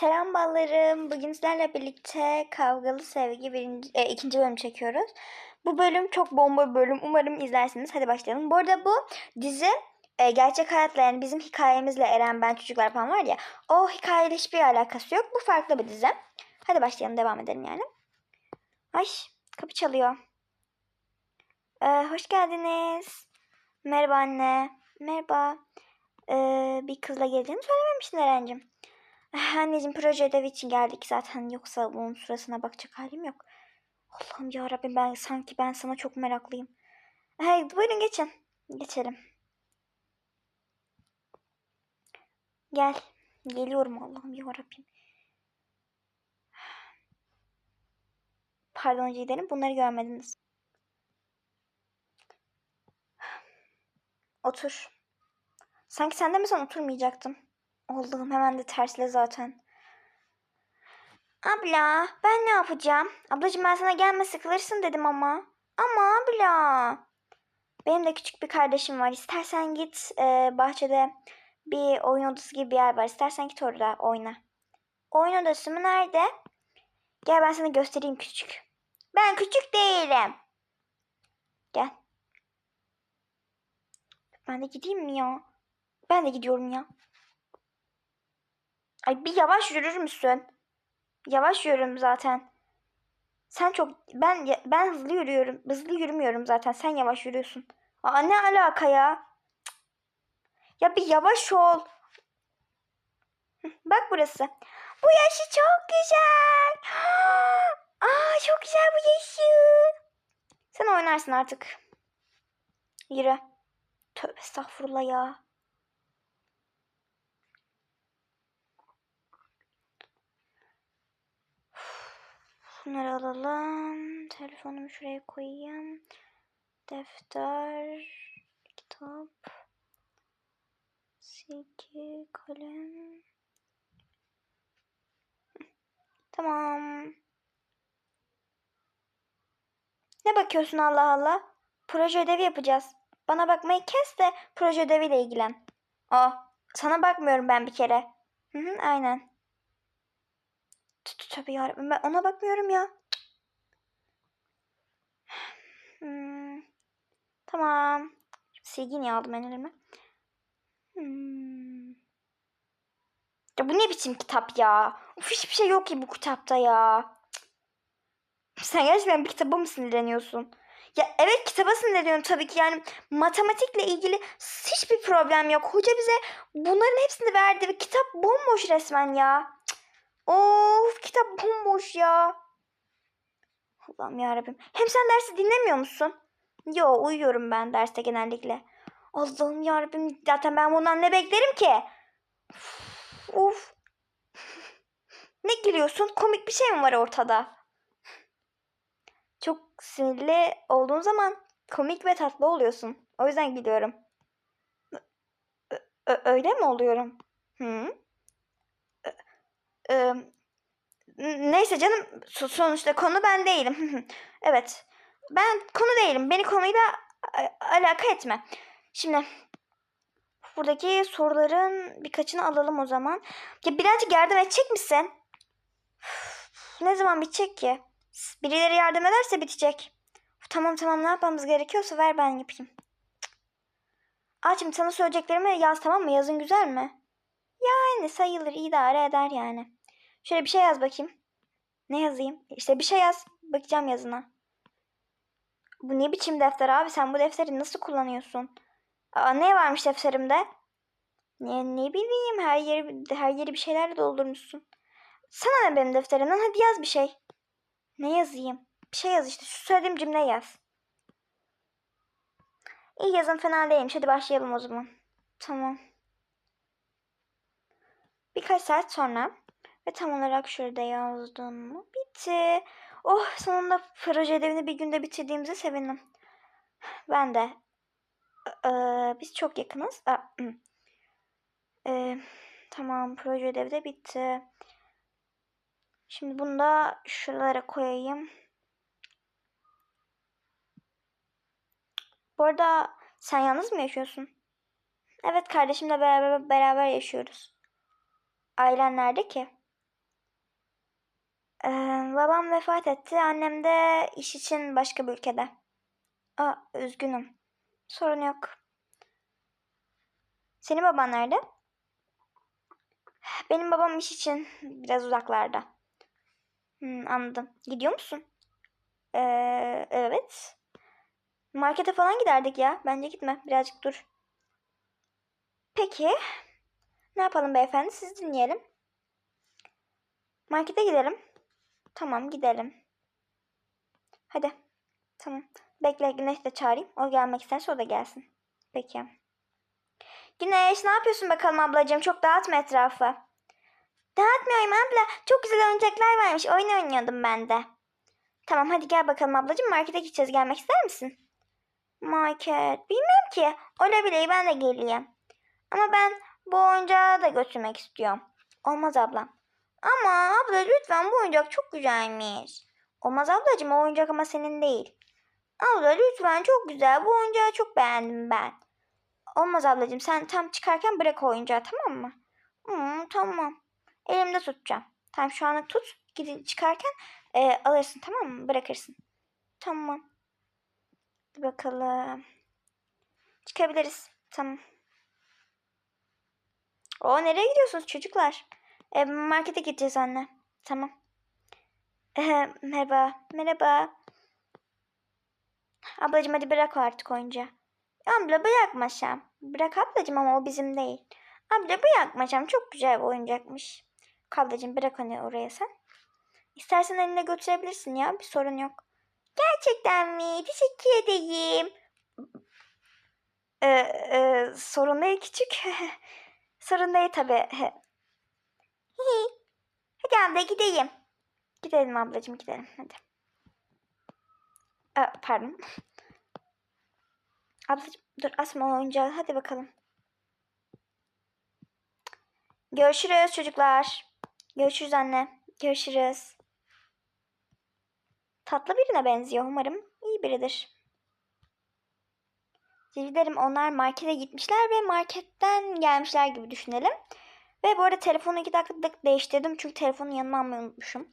Selam ballarım. Bugün sizlerle birlikte Kavgalı Sevgi birinci, e, ikinci bölüm çekiyoruz. Bu bölüm çok bomba bir bölüm. Umarım izlersiniz. Hadi başlayalım. Bu arada bu dizi e, gerçek hayatla yani bizim hikayemizle Eren, ben, çocuklar falan var ya. O hikayeyle hiçbir alakası yok. Bu farklı bir dizi. Hadi başlayalım. Devam edelim yani. Ay kapı çalıyor. Ee, hoş geldiniz. Merhaba anne. Merhaba. Ee, bir kızla geleceğini söylememiştin Eren'cim. Anneciğim proje ödevi için geldik zaten yoksa bunun sırasına bakacak halim yok. Allah'ım ya Rabbim ben sanki ben sana çok meraklıyım. Hey buyurun geçin. Geçelim. Gel. Geliyorum Allah'ım ya Rabbim. Pardon rica ederim bunları görmediniz. Otur. Sanki sen de mi sen oturmayacaktım? Allah'ım hemen de tersle zaten. Abla ben ne yapacağım? Ablacığım ben sana gelme sıkılırsın dedim ama. Ama abla. Benim de küçük bir kardeşim var. İstersen git e, bahçede bir oyun odası gibi bir yer var. İstersen git orada oyna. Oyun odası mı nerede? Gel ben sana göstereyim küçük. Ben küçük değilim. Gel. Ben de gideyim mi ya? Ben de gidiyorum ya. Ay bir yavaş yürür müsün? Yavaş yürüyorum zaten. Sen çok ben ben hızlı yürüyorum. Hızlı yürümüyorum zaten. Sen yavaş yürüyorsun. Aa ne alaka ya? Ya bir yavaş ol. Bak burası. Bu yaşı çok güzel. Aa çok güzel bu yaşı. Sen oynarsın artık. Yürü. Tövbe estağfurullah ya. Bunları alalım. Telefonumu şuraya koyayım. Defter, kitap, silgi, kalem. Tamam. Ne bakıyorsun Allah Allah? Proje ödevi yapacağız. Bana bakmayı kes de proje ödeviyle ilgilen. Aa, sana bakmıyorum ben bir kere. Hı hı, aynen. Tabii yarabbim ben ona bakmıyorum ya. Hmm. Tamam. Silgi niye aldım ben elime? Hmm. Ya bu ne biçim kitap ya? Uf hiçbir şey yok ki bu kitapta ya. Sen gerçekten bir kitaba mı sinirleniyorsun? Ya evet kitaba sinirleniyorum tabii ki yani matematikle ilgili hiçbir problem yok. Hoca bize bunların hepsini verdi ve kitap bomboş resmen ya. Of kitap bomboş ya. Allah'ım yarabbim. Hem sen dersi dinlemiyor musun? Yo uyuyorum ben derste genellikle. Allah'ım yarabbim zaten ben bundan ne beklerim ki? Of. ne gülüyorsun? Komik bir şey mi var ortada? Çok sinirli olduğun zaman komik ve tatlı oluyorsun. O yüzden gülüyorum. Ö- öyle mi oluyorum? Hı? Ö- Neyse canım so- sonuçta konu ben değilim. evet. Ben konu değilim. Beni konuyla alaka etme. Şimdi buradaki soruların birkaçını alalım o zaman. Ya birazcık yardım edecek misin? Ne zaman bitecek ki? Birileri yardım ederse bitecek. Tamam tamam ne yapmamız gerekiyorsa ver ben yapayım. Açım sana söyleyeceklerimi yaz tamam mı? Yazın güzel mi? Yani sayılır idare eder yani. Şöyle bir şey yaz bakayım. Ne yazayım? İşte bir şey yaz. Bakacağım yazına. Bu ne biçim defter abi? Sen bu defteri nasıl kullanıyorsun? Aa, ne varmış defterimde? Ne, ne bileyim her yeri her yeri bir şeylerle doldurmuşsun. Sana ne benim defterimden? Hadi yaz bir şey. Ne yazayım? Bir şey yaz işte. Şu söylediğim cümle yaz. İyi yazın fena değilmiş. Hadi başlayalım o zaman. Tamam. Birkaç saat sonra ve tam olarak şurada yazdım? Bitti. Oh sonunda proje ödevini bir günde bitirdiğimize sevindim. Ben de. Ee, biz çok yakınız. Aa. Ee, tamam proje ödevi de bitti. Şimdi bunu da şuralara koyayım. Bu arada sen yalnız mı yaşıyorsun? Evet kardeşimle beraber beraber yaşıyoruz. Ailen nerede ki? Ee, babam vefat etti. Annem de iş için başka bir ülkede. Aa, üzgünüm. Sorun yok. Senin baban nerede? Benim babam iş için biraz uzaklarda. Hmm, anladım. Gidiyor musun? Ee, evet. Markete falan giderdik ya. Bence gitme. Birazcık dur. Peki. Ne yapalım beyefendi? Siz dinleyelim. Markete gidelim. Tamam gidelim. Hadi. Tamam. Bekle Güneş de çağırayım. O gelmek isterse o da gelsin. Peki. Güneş ne yapıyorsun bakalım ablacığım? Çok dağıtma etrafı. Dağıtmıyorum abla. Çok güzel oyuncaklar varmış. Oyun oynuyordum ben de. Tamam hadi gel bakalım ablacığım. Markete gideceğiz. Gelmek ister misin? Market. Bilmem ki. Olabilir ben de geleyim. Ama ben bu oyuncağı da götürmek istiyorum. Olmaz ablam. Ama abla lütfen bu oyuncak çok güzelmiş. Olmaz ablacığım o oyuncak ama senin değil. Abla lütfen çok güzel. Bu oyuncağı çok beğendim ben. Olmaz ablacığım sen tam çıkarken bırak oyuncağı tamam mı? Hmm, tamam. Elimde tutacağım. Tamam şu anlık tut. Gidin çıkarken e, alırsın tamam mı? Bırakırsın. Tamam. Bakalım. Çıkabiliriz. Tamam. O nereye gidiyorsunuz çocuklar? E, markete gideceğiz anne. Tamam. E, merhaba. Merhaba. Ablacığım hadi bırak artık oyuncağı. Abla bırakma Şam. Bırak ablacığım ama o bizim değil. Abla bırakma Şam. Çok güzel bir oyuncakmış. Ablacığım bırak onu oraya sen. İstersen eline götürebilirsin ya. Bir sorun yok. Gerçekten mi? Teşekkür edeyim. Ee, e, sorun değil küçük. sorun değil tabii. Hadi abla gideyim. Gidelim ablacığım gidelim hadi. Aa, pardon. Ablacığım dur asma oyuncağı. Hadi bakalım. Görüşürüz çocuklar. Görüşürüz anne. Görüşürüz. Tatlı birine benziyor umarım. iyi biridir. Dilerim onlar markete gitmişler ve marketten gelmişler gibi düşünelim. Ve bu arada telefonu iki dakikalık değiştirdim çünkü telefonu yanıma almayı unutmuşum.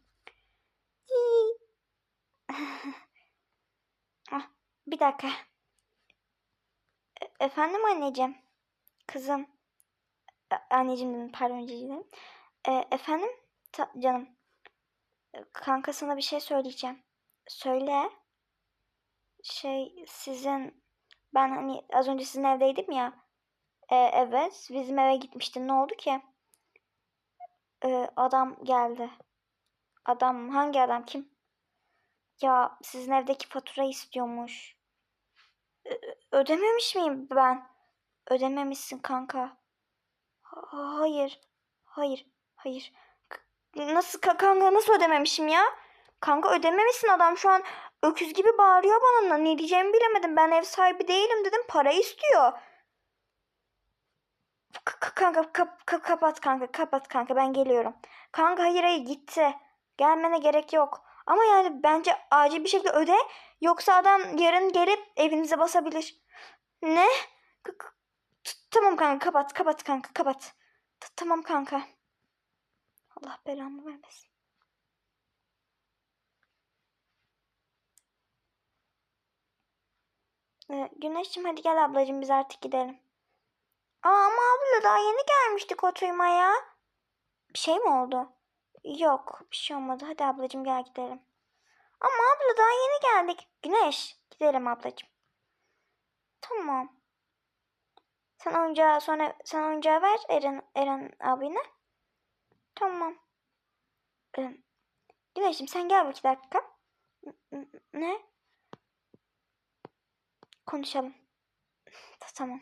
ah, bir dakika. E- efendim anneciğim. Kızım. E- anneciğim dedim pardon cicim. E- efendim Ta- canım. E, Kanka sana bir şey söyleyeceğim. Söyle. Şey sizin ben hani az önce sizin evdeydim ya. E, evet bizim eve gitmiştin. Ne oldu ki? E, adam geldi. Adam hangi adam kim? Ya sizin evdeki faturayı istiyormuş. Ö- ödememiş miyim ben? Ödememişsin kanka. Ha- Hayır. Hayır. Hayır. K- Nasıl ka- kanka nasıl ödememişim ya? Kanka ödememişsin adam şu an öküz gibi bağırıyor bana. Ne diyeceğimi bilemedim. Ben ev sahibi değilim dedim. Para istiyor. Kanka kap- kap- kapat kanka kapat kanka ben geliyorum. Kanka hayır hayır gitti. Gelmene gerek yok. Ama yani bence acil bir şekilde öde. Yoksa adam yarın gelip evinize basabilir. Ne? K- tamam kanka kapat kapat kanka kapat. T- tamam kanka. Allah belamı vermesin. Ee, Güneşciğim hadi gel ablacığım biz artık gidelim. Ama abla daha yeni gelmiştik oturmaya. Bir şey mi oldu? Yok bir şey olmadı. Hadi ablacığım gel gidelim. Ama abla daha yeni geldik. Güneş gidelim ablacığım. Tamam. Sen oyuncağı sonra sen oyuncağı ver Eren, Eren abine. Tamam. Ee, Güneş'im sen gel bir iki dakika. Ne? Konuşalım. Tamam.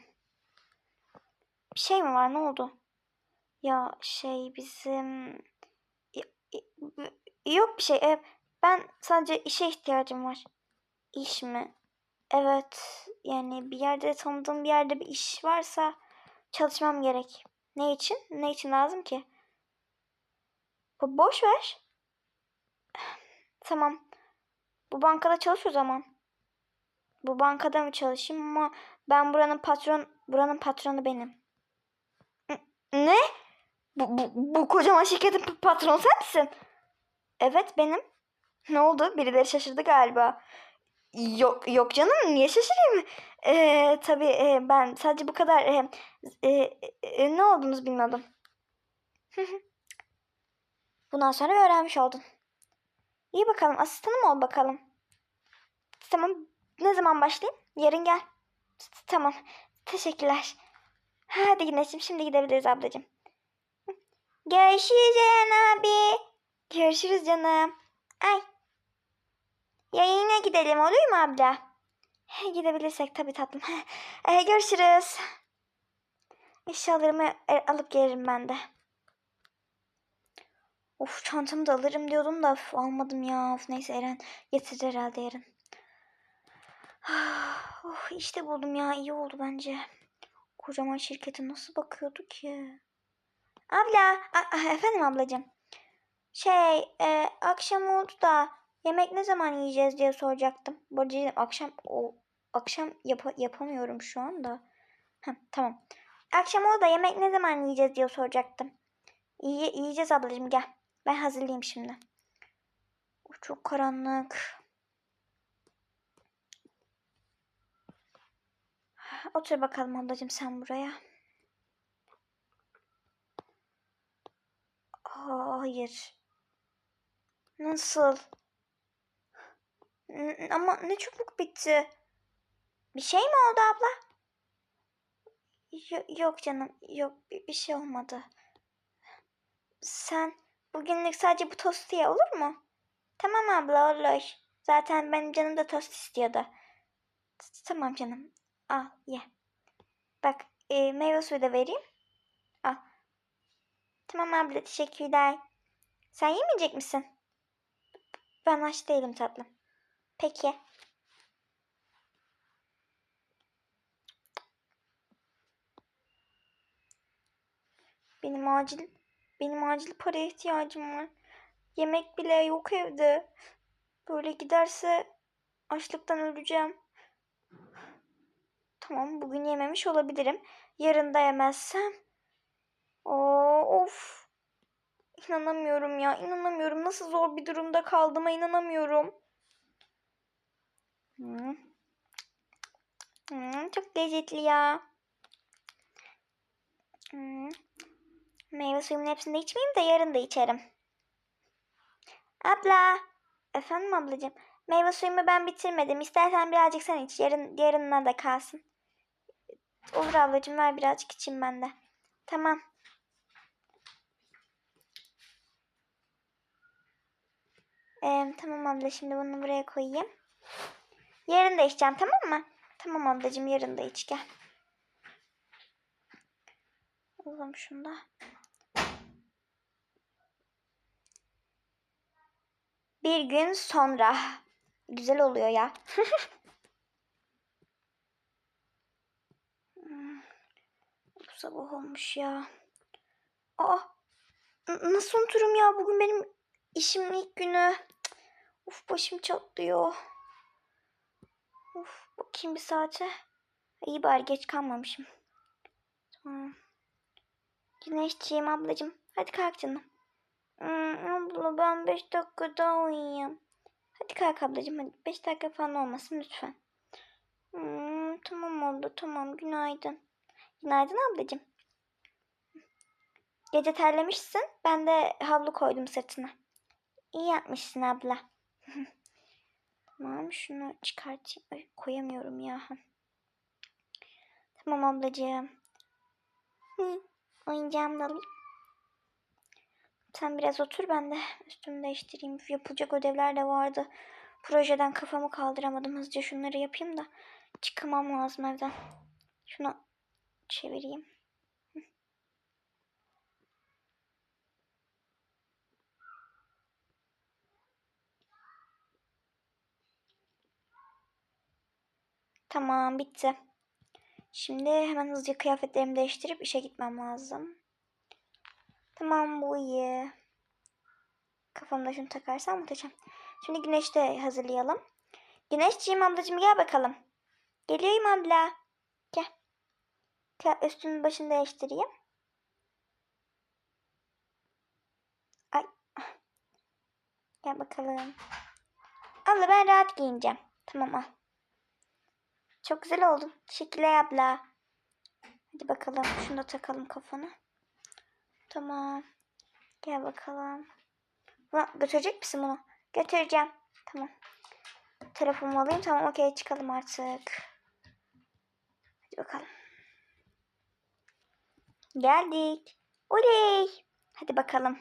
Bir şey mi var? Ne oldu? Ya şey bizim yok bir şey. E, ben sadece işe ihtiyacım var. İş mi? Evet. Yani bir yerde tanıdığım bir yerde bir iş varsa çalışmam gerek. Ne için? Ne için lazım ki? Bu boş ver. Tamam. Bu bankada çalış o zaman. Bu bankada mı çalışayım ama ben buranın patron buranın patronu benim. Ne? Bu, bu, bu kocaman şirketin patronu sen misin? Evet benim. Ne oldu? Birileri şaşırdı galiba. Yok yok canım niye şaşırayım? Ee, tabii e, ben sadece bu kadar e, e, e, ne olduğunuzu bilmiyordum. Bundan sonra öğrenmiş oldun. İyi bakalım asistanım ol bakalım. Tamam ne zaman başlayayım? Yarın gel. Tamam teşekkürler. Hadi Güneş'im şimdi gidebiliriz ablacığım. Görüşürüz Ceren abi. Görüşürüz canım. Ay. Yayına gidelim olur mu abla? Gidebilirsek tabii tatlım. Ee, görüşürüz. Eşyalarımı e, alıp gelirim ben de. Of çantamı da alırım diyordum da of, almadım ya. Of, neyse Eren getirir herhalde yarın. oh, işte buldum ya iyi oldu bence. Kocaman şirkete nasıl bakıyordu ki? Abla, a- efendim ablacığım. Şey, e, akşam oldu da yemek ne zaman yiyeceğiz diye soracaktım. Bu arada akşam o akşam yapa- yapamıyorum şu anda. Heh, tamam. Akşam oldu da yemek ne zaman yiyeceğiz diye soracaktım. İyi, yiyeceğiz ablacığım gel. Ben hazırlayayım şimdi. Çok karanlık. Otur bakalım ablacığım sen buraya. Aa, hayır. Nasıl? N- ama ne çabuk bitti. Bir şey mi oldu abla? Yo- yok canım, yok bir, şey olmadı. Sen bugünlük sadece bu tostu ye olur mu? Tamam abla olur. Zaten benim canım da tost istiyordu. Tamam canım. Al ye. Bak e, meyve suyu da vereyim. Al. Tamam abla teşekkürler. Sen yemeyecek misin? Ben aç değilim tatlım. Peki. Benim acil benim acil paraya ihtiyacım var. Yemek bile yok evde. Böyle giderse açlıktan öleceğim. Tamam bugün yememiş olabilirim. Yarın da yemezsem. Oo, of. İnanamıyorum ya. inanamıyorum. Nasıl zor bir durumda kaldığıma inanamıyorum. Hmm. Hmm, çok lezzetli ya. Hmm. Meyve suyumun hepsini de içmeyeyim de yarın da içerim. Abla. Efendim ablacığım. Meyve suyumu ben bitirmedim. İstersen birazcık sen iç. Yarın, yarınına da kalsın. Olur ablacığım ver birazcık içeyim ben de. Tamam. Ee, tamam abla şimdi bunu buraya koyayım. Yarın da içeceğim tamam mı? Tamam ablacığım yarın da iç gel. Alalım şunu da. Bir gün sonra. Güzel oluyor ya. Hmm, Bu sabah olmuş ya. Aa, nasıl unuturum ya? Bugün benim işimin ilk günü. Uf başım çatlıyor. Uf bakayım bir saate. İyi bari geç kalmamışım. Tamam. Güneşciğim ablacığım. Hadi kalk canım. Hmm, abla ben 5 dakika daha uyuyayım. Hadi kalk ablacığım hadi. 5 dakika falan olmasın lütfen. Hmm, tamam oldu tamam günaydın. Günaydın ablacığım. Gece terlemişsin. Ben de havlu koydum sırtına. İyi yapmışsın abla. tamam şunu çıkartayım. Ay, koyamıyorum ya. Tamam ablacığım. Hı, oyuncağımı da alayım. Sen biraz otur ben de üstümü değiştireyim. Yapılacak ödevler de vardı. Projeden kafamı kaldıramadım. Hızlıca şunları yapayım da çıkmam lazım evden. Şunu çevireyim. Tamam bitti. Şimdi hemen hızlıca kıyafetlerimi değiştirip işe gitmem lazım. Tamam bu iyi. Kafamda şunu takarsam muhteşem. Şimdi güneş de hazırlayalım. Güneşciğim ablacığım gel bakalım. Geliyorum abla. Gel. Üstünü başını değiştireyim. Ay. Gel bakalım. Abla ben rahat giyineceğim. Tamam al. Çok güzel oldun. Teşekkürler abla. Hadi bakalım. Şunu da takalım kafana. Tamam. Gel bakalım. Buna, götürecek misin bunu? Götüreceğim. Tamam. Telefonumu alayım. Tamam okey çıkalım artık. Hadi bakalım. Geldik. Oley. Hadi bakalım.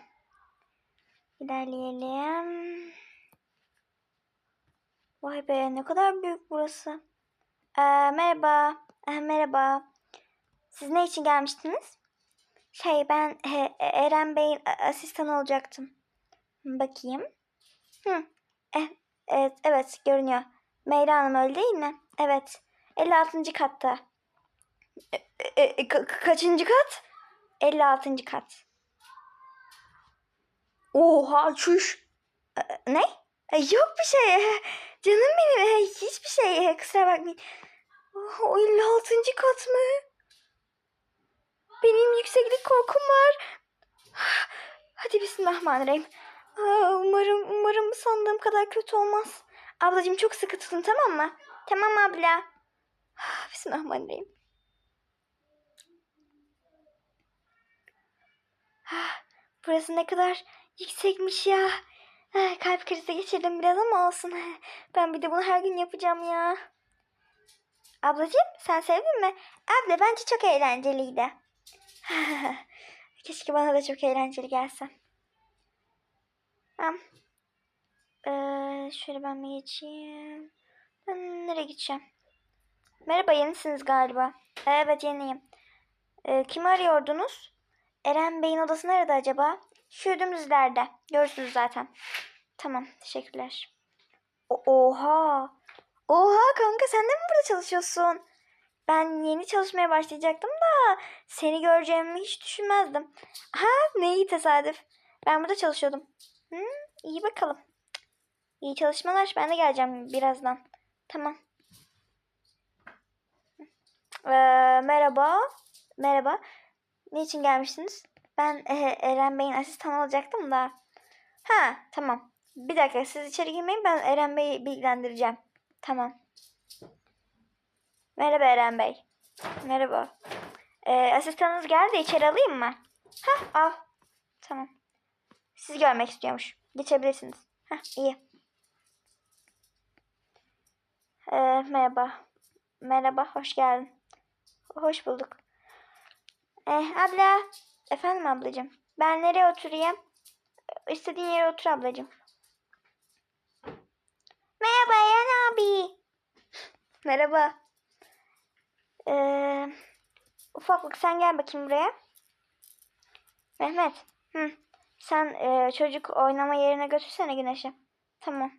İlerleyelim. Vay be ne kadar büyük burası. Ee, merhaba. Ee, merhaba. Siz ne için gelmiştiniz? Şey ben he, Eren Bey'in asistanı olacaktım. Bakayım. Hı. Eh, evet, evet görünüyor. Meyra Hanım öyle değil mi? Evet. 56. katta. E, e, e, ka- kaçıncı kat? 56. kat. Oha çüş. E, Ne? E, Yok bir şey. Canım benim. e, Hiçbir şey. E, Kusura bakmayın. Oh, O 56. kat mı? Benim yükseklik korkum var. Hadi bismillahirrahmanirrahim. Aa, Umarım, umarım sandığım kadar kötü olmaz. Ablacığım çok sıkı tutun tamam mı? Tamam abla. Bismillahirrahmanirrahim. Ah, Burası ne kadar yüksekmiş ya. Ah, Kalp krizi geçirdim biraz ama olsun. Ben bir de bunu her gün yapacağım ya. Ablacığım sen sevdin mi? Abla bence çok eğlenceliydi. Keşke bana da çok eğlenceli gelse. Tamam. Ee, şöyle ben mi geçeyim? Ben nereye gideceğim? Merhaba yenisiniz galiba. Evet yeniyim. Ee, kimi arıyordunuz? Eren Bey'in odası nerede acaba? Şu dümdüz ileride. Görürsünüz zaten. Tamam teşekkürler. O- Oha. Oha kanka sen de mi burada çalışıyorsun? Ben yeni çalışmaya başlayacaktım da seni göreceğimi hiç düşünmezdim. Ha ne iyi tesadüf. Ben burada çalışıyordum. Hı, iyi bakalım. İyi çalışmalar. Ben de geleceğim birazdan. Tamam. Ee, merhaba. Merhaba. Niçin gelmiştiniz? Ben e, Eren Bey'in asistanı olacaktım da. Ha tamam. Bir dakika siz içeri girmeyin ben Eren Bey'i bilgilendireceğim. Tamam. Merhaba Eren Bey. Merhaba. Ee, asistanınız geldi içeri alayım mı? Hah al. Tamam. Sizi görmek istiyormuş. Geçebilirsiniz. Hah iyi. Ee, merhaba. Merhaba hoş geldin. Hoş bulduk. Eh, abla. Efendim ablacığım. Ben nereye oturayım? İstediğin yere otur ablacığım. Merhaba Eren abi. Merhaba. Ee, ufaklık sen gel bakayım buraya. Mehmet. Hı. Sen e, çocuk oynama yerine götürsene Güneş'i. Tamam.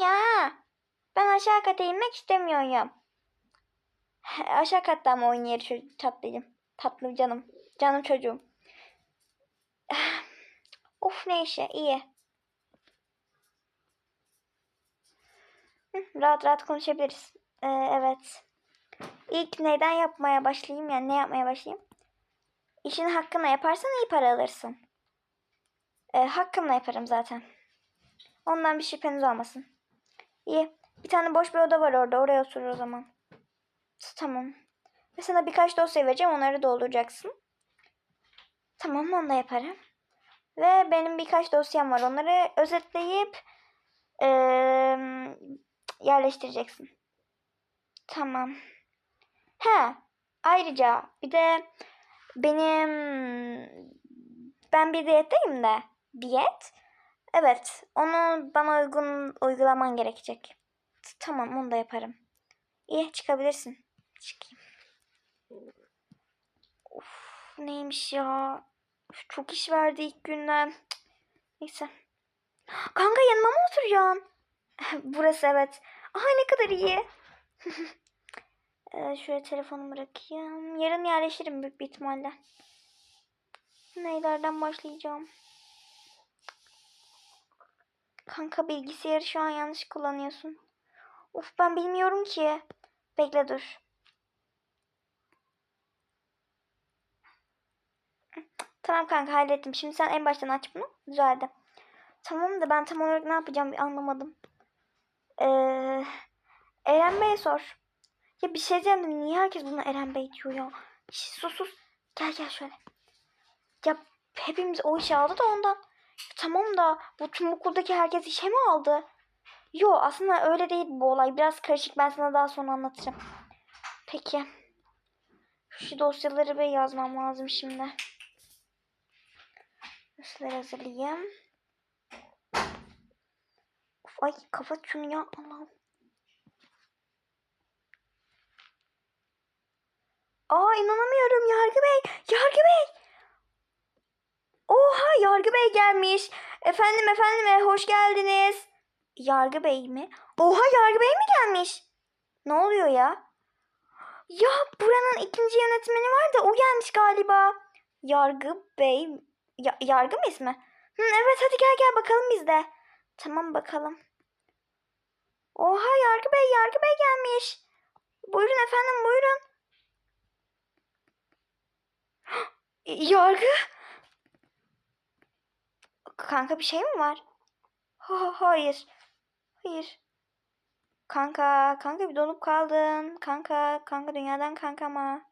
Ya ben aşağı kata inmek istemiyorum. Aşağı katta mı çocuk tatlıyım. Tatlı canım. Canım çocuğum. Of ne işe iyi. Rahat rahat konuşabiliriz. Ee, evet. İlk neyden yapmaya başlayayım yani ne yapmaya başlayayım? İşini hakkında yaparsan iyi para alırsın. Ee, hakkımla yaparım zaten. Ondan bir şüpheniz olmasın. İyi. Bir tane boş bir oda var orada. Oraya otur o zaman. Tamam. Ve sana birkaç dosya vereceğim. Onları dolduracaksın. Tamam onu da yaparım. Ve benim birkaç dosyam var. Onları özetleyip eee, yerleştireceksin. Tamam. He. Ayrıca bir de benim ben bir diyetteyim de diyet. Evet. Onu bana uygun uygulaman gerekecek. Tamam onu da yaparım. İyi çıkabilirsin. Çıkayım. Of neymiş ya. Üf, Çok iş verdi ilk günden. Neyse. Kanka yanıma mı oturacaksın? Burası evet. Aha ne kadar iyi. ee, şöyle telefonu bırakayım. Yarın yerleşirim büyük bir ihtimalle. Neylerden başlayacağım? Kanka bilgisayarı şu an yanlış kullanıyorsun. Of ben bilmiyorum ki. Bekle dur. Tamam kanka hallettim. Şimdi sen en baştan aç bunu. Düzeldi. Tamam da ben tam olarak ne yapacağım anlamadım. Ee, Eren Bey'e sor. Ya bir şey diyeceğim niye herkes buna Eren Bey diyor ya? Şş, sus sus. Gel gel şöyle. Ya hepimiz o işi aldı da ondan. Tamam da bu tüm okuldaki herkes işe mi aldı? Yo aslında öyle değil bu olay. Biraz karışık ben sana daha sonra anlatacağım. Peki. Şu dosyaları bir yazmam lazım şimdi. Dosyaları hazırlayayım. Of, ay kapat şunu ya Allah'ım. Aa inanamıyorum Yargı Bey. Yargı Bey. Oha Yargı Bey gelmiş. Efendim efendim e, hoş geldiniz. Yargı Bey mi? Oha Yargı Bey mi gelmiş? Ne oluyor ya? Ya buranın ikinci yönetmeni var da o gelmiş galiba. Yargı Bey. Ya- yargı mı ismi? Hı, evet hadi gel gel bakalım biz de. Tamam bakalım. Oha Yargı Bey Yargı Bey gelmiş. Buyurun efendim buyurun. Yargı? Kanka bir şey mi var? Ha, hayır. Hayır. Kanka, kanka bir donup kaldın. Kanka, kanka dünyadan kanka mı?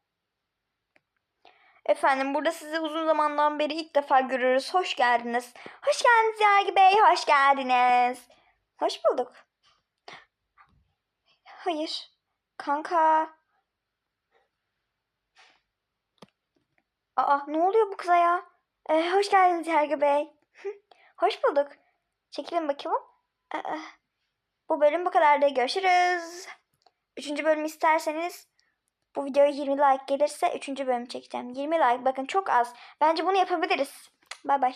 Efendim burada sizi uzun zamandan beri ilk defa görüyoruz. Hoş geldiniz. Hoş geldiniz Yargı Bey, hoş geldiniz. Hoş bulduk. Hayır. Kanka. Aa ne oluyor bu kıza ya? Ee, hoş geldiniz Yargı Bey. hoş bulduk. Çekilin bakalım. Aa, bu bölüm bu kadar da görüşürüz. Üçüncü bölüm isterseniz bu videoya 20 like gelirse üçüncü bölüm çekeceğim. 20 like bakın çok az. Bence bunu yapabiliriz. Bay bay.